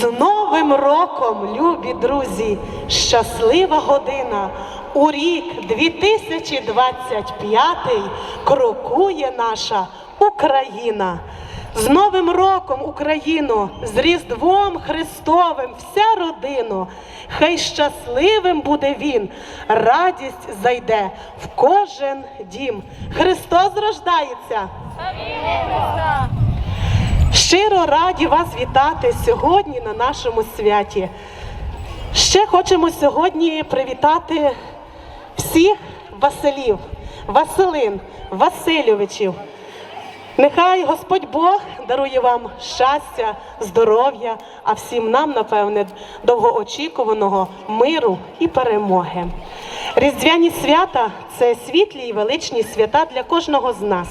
З Новим роком, любі друзі, щаслива година. У рік 2025 крокує наша Україна. З Новим роком Україну, з Різдвом Христовим, вся родину. Хай щасливим буде він, радість зайде в кожен дім. Христос рождається. Щиро раді вас вітати сьогодні на нашому святі. Ще хочемо сьогодні привітати всіх Василів, Василин, Васильовичів. Нехай Господь Бог дарує вам щастя, здоров'я, а всім нам, напевне, довгоочікуваного миру і перемоги. Різдвяні свята це світлі і величні свята для кожного з нас.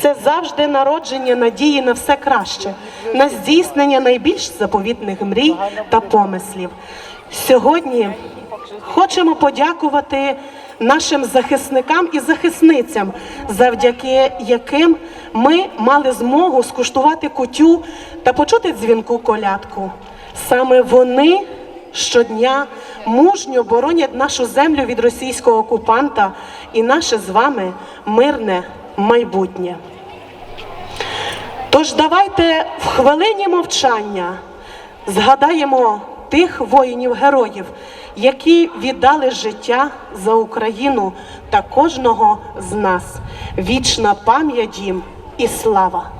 Це завжди народження надії на все краще, на здійснення найбільш заповітних мрій та помислів. Сьогодні хочемо подякувати нашим захисникам і захисницям, завдяки яким ми мали змогу скуштувати кутю та почути дзвінку колядку. Саме вони щодня мужньо боронять нашу землю від російського окупанта і наше з вами мирне майбутнє. Тож давайте в хвилині мовчання згадаємо тих воїнів-героїв, які віддали життя за Україну та кожного з нас. Вічна пам'ять їм і слава!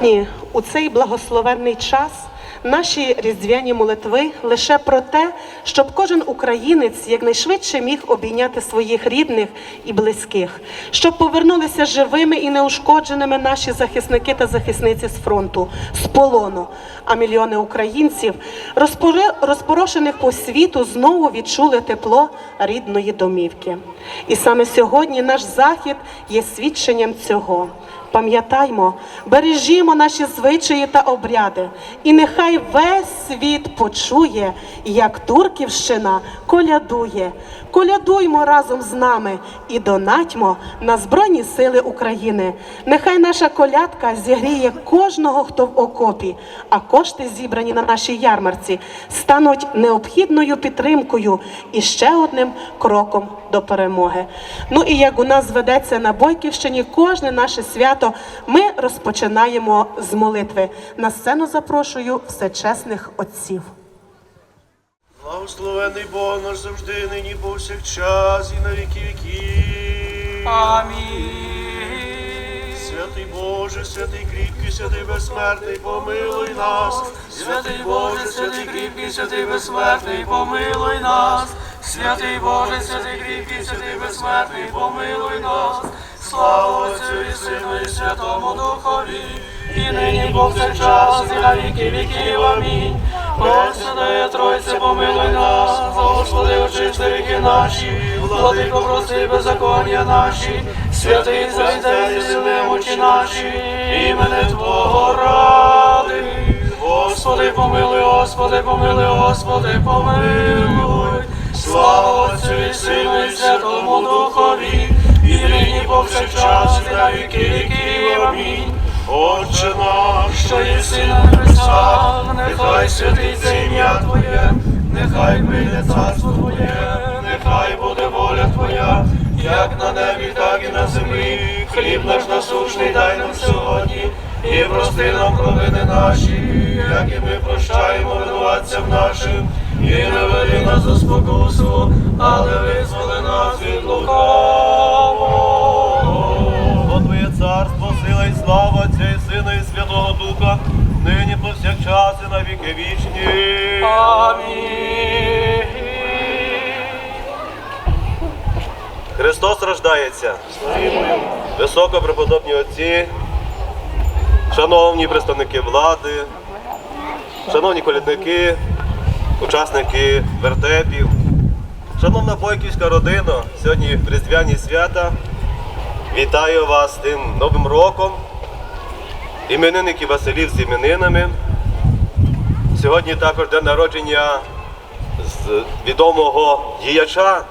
Сьогодні, у цей благословенний час, наші різдвяні молитви лише про те, щоб кожен українець якнайшвидше міг обійняти своїх рідних і близьких, щоб повернулися живими і неушкодженими наші захисники та захисниці з фронту, з полону. А мільйони українців, розпорошених по світу, знову відчули тепло рідної домівки. І саме сьогодні наш захід є свідченням цього. Пам'ятаймо, бережімо наші звичаї та обряди, і нехай весь світ почує, як Турківщина колядує. Колядуймо разом з нами і донатьмо на Збройні Сили України. Нехай наша колядка зігріє кожного, хто в окопі, а кошти, зібрані на нашій ярмарці, стануть необхідною підтримкою і ще одним кроком до перемоги. Ну і як у нас ведеться на Бойківщині, кожне наше свято ми розпочинаємо з молитви. На сцену запрошую всечесних отців. Благословений Бог наш завжди, нині повсякчас і на віки віків. Амінь. Святий Боже, святий кріпкий, святий безсмертний, помилуй нас. Святий Боже, святий кріпкий, святий безсмертний, помилуй нас. Святий Боже, святий кріпкий, святий безсмертний, помилуй нас. Слава Отцю і Сину і Святому Духові, і нині повсякчас, і на віки віків. Амінь. Пресвятая Тройце, помилуй нас, Господи, очисти віки наші, владико, прости беззаконня наші, святий зайде і сили очі наші, імене Твого ради. Господи, помилуй, Господи, помилуй, Господи, помилуй. Слава Отцю і Сину і Святому Духові, і нині повсякчас, і на віки віків. Амінь. Отче наш, Що єси на небесах, нехай святиться ім'я Твоє, нехай прийде царство Твоє, нехай буде воля Твоя, як на небі, так і на землі. Хліб наш насушний дай нам сьогодні, і прости нам провини наші, як і ми прощаємо винуватцям нашим, і не веди нас у спокусу, але визволи нас від лукавого. Бо Твоє царство, сила і слава Сина і Святого Духа, нині повсякчас і на віки вічні. Амінь. Христос рождається. високопреподобні отці, шановні представники влади, шановні колядники, учасники вертепів, шановна бойківська родина, сьогодні в Різдвяні свята. Вітаю вас з тим Новим роком. Іменинники Василів з іменинами. Сьогодні також день народження відомого діяча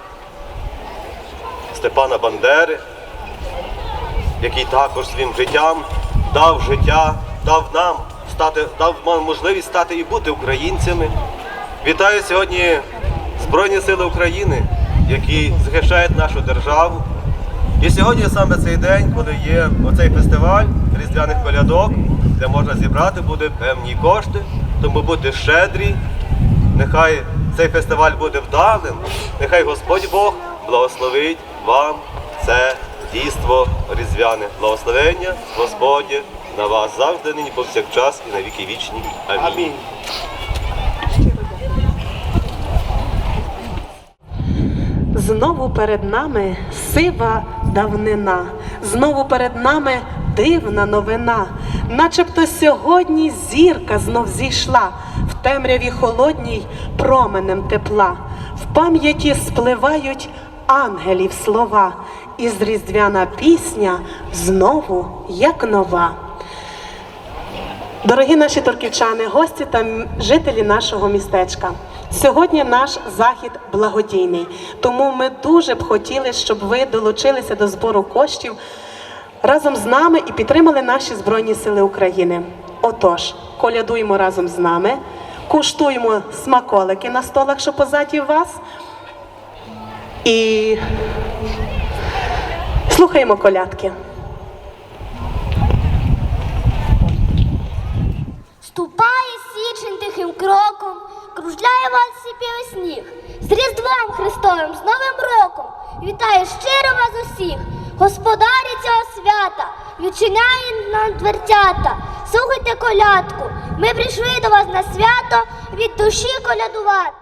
Степана Бандери, який також своїм життям дав життя, дав нам стати, дав можливість стати і бути українцями. Вітаю сьогодні Збройні Сили України, які захищають нашу державу. І сьогодні саме цей день, коли є оцей фестиваль різдвяних колядок, де можна зібрати буде певні кошти, тому будьте щедрі. Нехай цей фестиваль буде вдалим, нехай Господь Бог благословить вам це дійство різдвяне. Благословення Господнє на вас завжди, нині повсякчас і на віки вічні. Амінь. Знову перед нами сива давнина, знову перед нами дивна новина, начебто сьогодні зірка знов зійшла в темряві холодній променем тепла, в пам'яті спливають ангелів слова, і зріздвяна пісня знову як нова. Дорогі наші торківчани, гості та жителі нашого містечка. Сьогодні наш захід благодійний, тому ми дуже б хотіли, щоб ви долучилися до збору коштів разом з нами і підтримали наші Збройні Сили України. Отож, колядуємо разом з нами, куштуємо смаколики на столах, що позаді вас, і слухаємо колядки. Ступає січень тихим кроком, кружляє вас всі сніг. З Різдвом Христовим, з Новим роком вітаю щиро вас усіх, господарі цього свята, відчиняє нам дверцята. Слухайте колядку. Ми прийшли до вас на свято від душі колядувати.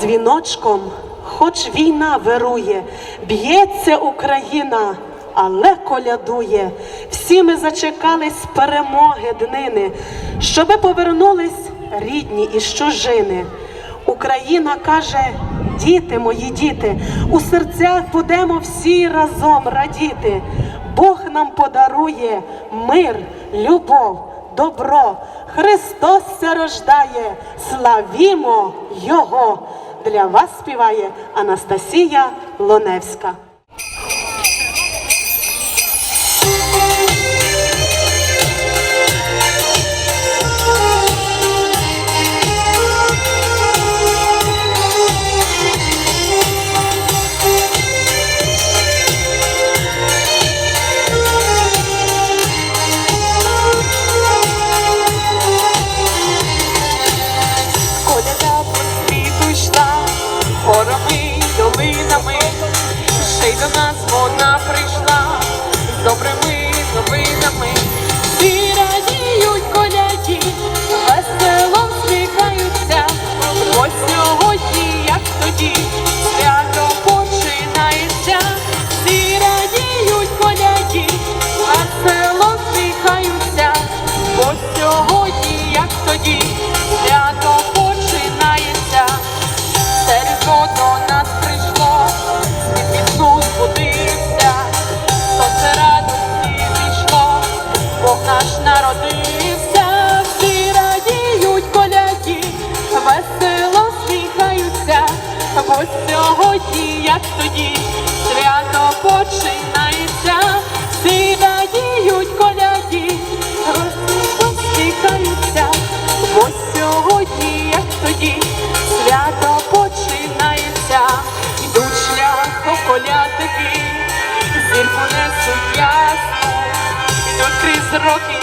дзвіночком, хоч війна вирує, б'ється Україна, але колядує. Всі ми зачекались перемоги днини, щоби повернулись рідні і чужини. Україна каже. Діти, мої діти, у серцях будемо всі разом радіти. Бог нам подарує мир, любов, добро. Христос це рождає, славімо Його для вас співає Анастасія Лоневська. Rocky.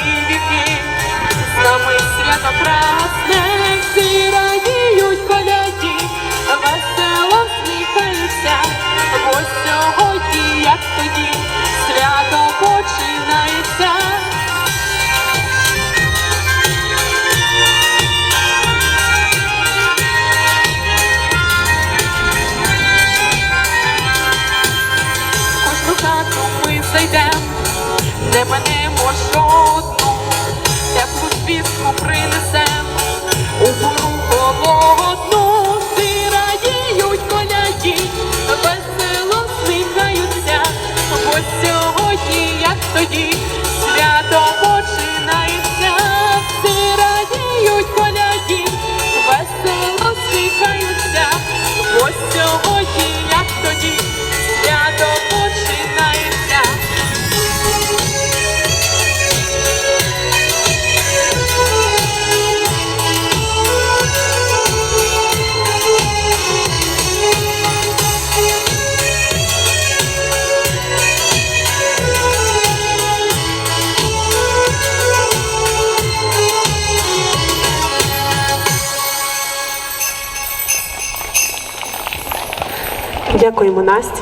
Дякуємо Насті.